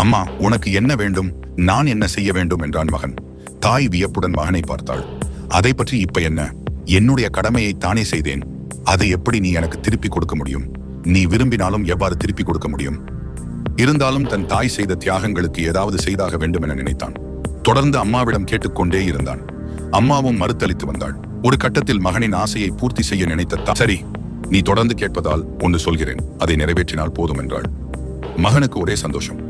அம்மா உனக்கு என்ன வேண்டும்? நான் என்ன செய்ய வேண்டும்? என்றான் மகன். தாய் வியப்புடன் மகனை பார்த்தாள். அதை பற்றி இப்ப என்ன? என்னுடைய கடமையை தானே செய்தேன். அதை எப்படி நீ எனக்கு திருப்பி கொடுக்க முடியும்? நீ விரும்பினாலும் எவ்வாறு திருப்பி கொடுக்க முடியும்? இருந்தாலும் தன் தாய் செய்த தியாகங்களுக்கு ஏதாவது செய்தாக வேண்டும் என நினைத்தான். தொடர்ந்து அம்மாவிடம் கேட்டுக்கொண்டே இருந்தான். அம்மாவும் மறுத்தளித்து வந்தாள். ஒரு கட்டத்தில் மகனின் ஆசையை பூர்த்தி செய்ய நினைத்த சரி நீ தொடர்ந்து கேட்பதால் ஒன்று சொல்கிறேன். அதை நிறைவேற்றினால் போதும் என்றாள். மகனுக்கு ஒரே சந்தோஷம்.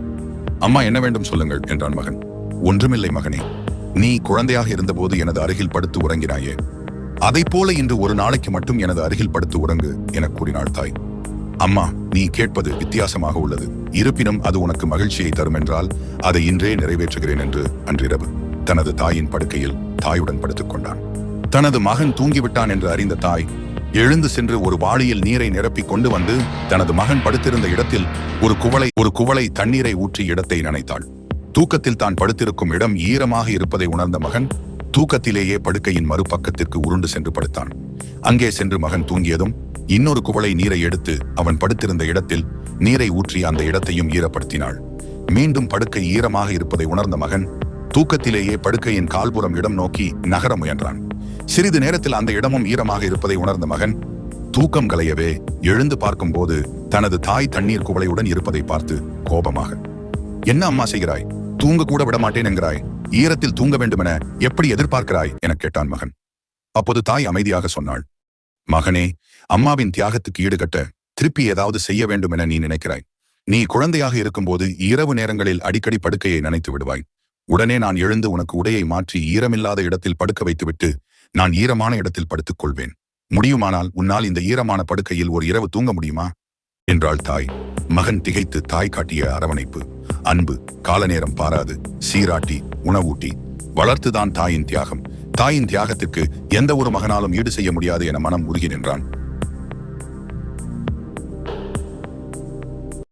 அம்மா என்ன வேண்டும் சொல்லுங்கள் என்றான் மகன். ஒன்றுமில்லை மகனே நீ குழந்தையாக இருந்தபோது எனது அருகில் படுத்து உறங்கினாயே. அதை போல இன்று ஒரு நாளைக்கு மட்டும் எனது அருகில் படுத்து உறங்கு என கூறினாள் தாய். அம்மா நீ கேட்பது வித்தியாசமாக உள்ளது. இருப்பினும் அது உனக்கு மகிழ்ச்சியை தரும் என்றால் அதை இன்றே நிறைவேற்றுகிறேன் என்று அன்றிரவு தனது தாயின் படுக்கையில் தாயுடன் படுத்துக் கொண்டான். தனது மகன் தூங்கிவிட்டான் என்று அறிந்த தாய் எழுந்து சென்று ஒரு வாளியில் நீரை நிரப்பிக் கொண்டு வந்து தனது மகன் படுத்திருந்த இடத்தில் ஒரு குவளை ஒரு குவளை தண்ணீரை ஊற்றி இடத்தை நனைத்தாள். தூக்கத்தில் தான் படுத்திருக்கும் இடம் ஈரமாக இருப்பதை உணர்ந்த மகன் தூக்கத்திலேயே படுக்கையின் மறுபக்கத்திற்கு உருண்டு சென்று படுத்தான். அங்கே சென்று மகன் தூங்கியதும் இன்னொரு குவளை நீரை எடுத்து அவன் படுத்திருந்த இடத்தில் நீரை ஊற்றி அந்த இடத்தையும் ஈரப்படுத்தினாள். மீண்டும் படுக்கை ஈரமாக இருப்பதை உணர்ந்த மகன் தூக்கத்திலேயே படுக்கையின் கால்புறம் இடம் நோக்கி நகர முயன்றான். சிறிது நேரத்தில் அந்த இடமும் ஈரமாக இருப்பதை உணர்ந்த மகன் தூக்கம் கலையவே எழுந்து பார்க்கும்போது தனது தாய் தண்ணீர் குவளையுடன் இருப்பதை பார்த்து கோபமாக என்ன அம்மா செய்கிறாய்? தூங்க கூட விட மாட்டேன் என்கிறாய். ஈரத்தில் தூங்க வேண்டுமென எப்படி எதிர்பார்க்கிறாய்? எனக் கேட்டான் மகன். அப்போது தாய் அமைதியாக சொன்னாள் மகனே அம்மாவின் தியாகத்துக்கு ஈடுகட்ட திருப்பி ஏதாவது செய்ய வேண்டும் என நீ நினைக்கிறாய். நீ குழந்தையாக இருக்கும்போது இரவு நேரங்களில் அடிக்கடி படுக்கையை நினைத்து விடுவாய். உடனே நான் எழுந்து உனக்கு உடையை மாற்றி ஈரமில்லாத இடத்தில் படுக்க வைத்துவிட்டு நான் ஈரமான இடத்தில் படுத்துக் கொள்வேன் முடியுமானால் உன்னால் இந்த ஈரமான படுக்கையில் ஒரு இரவு தூங்க முடியுமா? என்றாள் தாய். மகன் திகைத்து தாய் காட்டிய அரவணைப்பு. அன்பு காலநேரம் பாராது சீராட்டி உணவூட்டி. வளர்த்துதான் தாயின் தியாகம். தாயின் தியாகத்திற்கு எந்த ஒரு மகனாலும் ஈடு செய்ய முடியாது என மனம் உருகி நின்றான்.